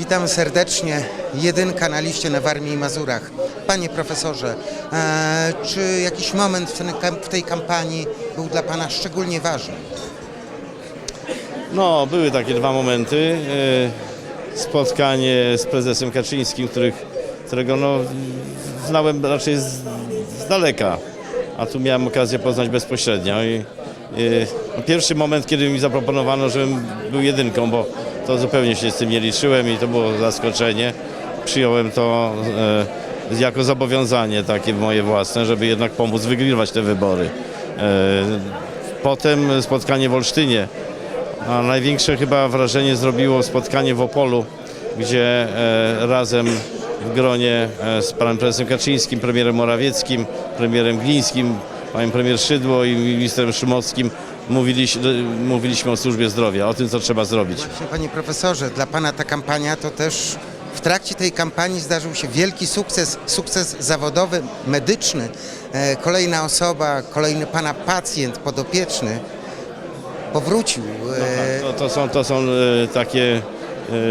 Witamy serdecznie. Jedynka na liście na Warmii i Mazurach. Panie profesorze, e, czy jakiś moment w, tej kampanii był dla Pana szczególnie ważny? No, były takie dwa momenty. E, Spotkanie z prezesem Kaczyńskim, których, którego no, znałem raczej z, z daleka, a tu miałem okazję poznać bezpośrednio. I, i, no, pierwszy moment, kiedy mi zaproponowano, żebym był jedynką, bo to zupełnie się z tym nie liczyłem i to było zaskoczenie. Przyjąłem to e, jako zobowiązanie takie moje własne, żeby jednak pomóc wygrywać te wybory. E, potem spotkanie w Olsztynie, a największe chyba wrażenie zrobiło spotkanie w Opolu, gdzie e, razem w gronie z panem prezesem Kaczyńskim, premierem Morawieckim, premierem Glińskim, panem premier Szydło i ministrem Szymowskim mówiliśmy, mówiliśmy o służbie zdrowia, o tym, co trzeba zrobić. Właśnie, Panie profesorze, dla Pana ta kampania to też w trakcie tej kampanii zdarzył się wielki sukces, sukces zawodowy, medyczny. E, kolejna osoba, kolejny Pana pacjent podopieczny powrócił. E, To, to są, to są e, takie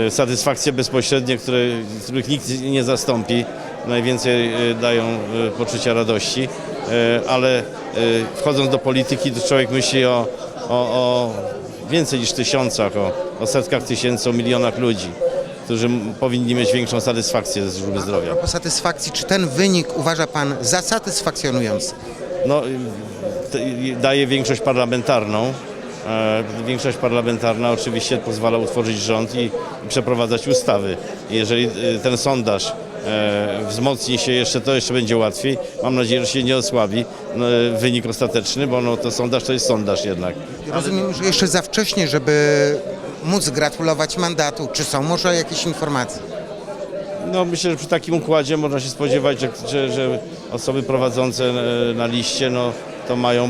satysfakcje bezpośrednie, które, których nikt nie zastąpi. Najwięcej e, dają e, poczucia radości, E, ale wchodząc do polityki, to człowiek myśli o, o, o więcej niż tysiącach, o, o setkach tysięcy, o milionach ludzi, którzy powinni mieć większą satysfakcję ze służby zdrowia. po satysfakcji, czy ten wynik uważa Pan za satysfakcjonujący? No, y, y, daje większość parlamentarną. Większość parlamentarna oczywiście pozwala utworzyć rząd i, przeprowadzać ustawy. Jeżeli y, ten sondaż wzmocni się jeszcze, to jeszcze będzie łatwiej. Mam nadzieję, że się nie osłabi no, wynik ostateczny, bo no, to sondaż to jest sondaż jednak. Rozumiem, że jeszcze za wcześnie, żeby móc gratulować mandatu. Czy są może jakieś informacje? No, myślę, że przy takim układzie można się spodziewać, że, że, że osoby prowadzące e, na liście no, to mają e,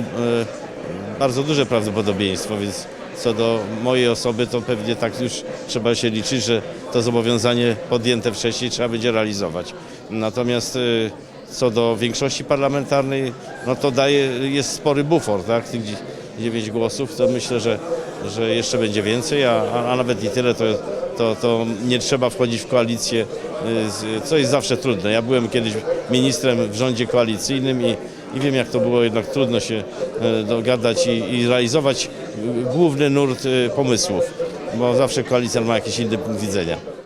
bardzo duże prawdopodobieństwo, więc co do mojej osoby, to pewnie tak już trzeba się liczyć, że to zobowiązanie podjęte wcześniej trzeba będzie realizować. Natomiast e, co do większości parlamentarnej, no to daje, jest spory bufor, tak? Tych 9 głosów, to myślę, że, że jeszcze będzie więcej, a, a, nawet i tyle to, to, to nie trzeba wchodzić w koalicję, y, co jest zawsze trudne. Ja byłem kiedyś ministrem w rządzie koalicyjnym i, i wiem, jak to było jednak trudno się e, dogadać i, i realizować główny nurt y, pomysłów, bo zawsze koalicja ma jakiś inny punkt widzenia.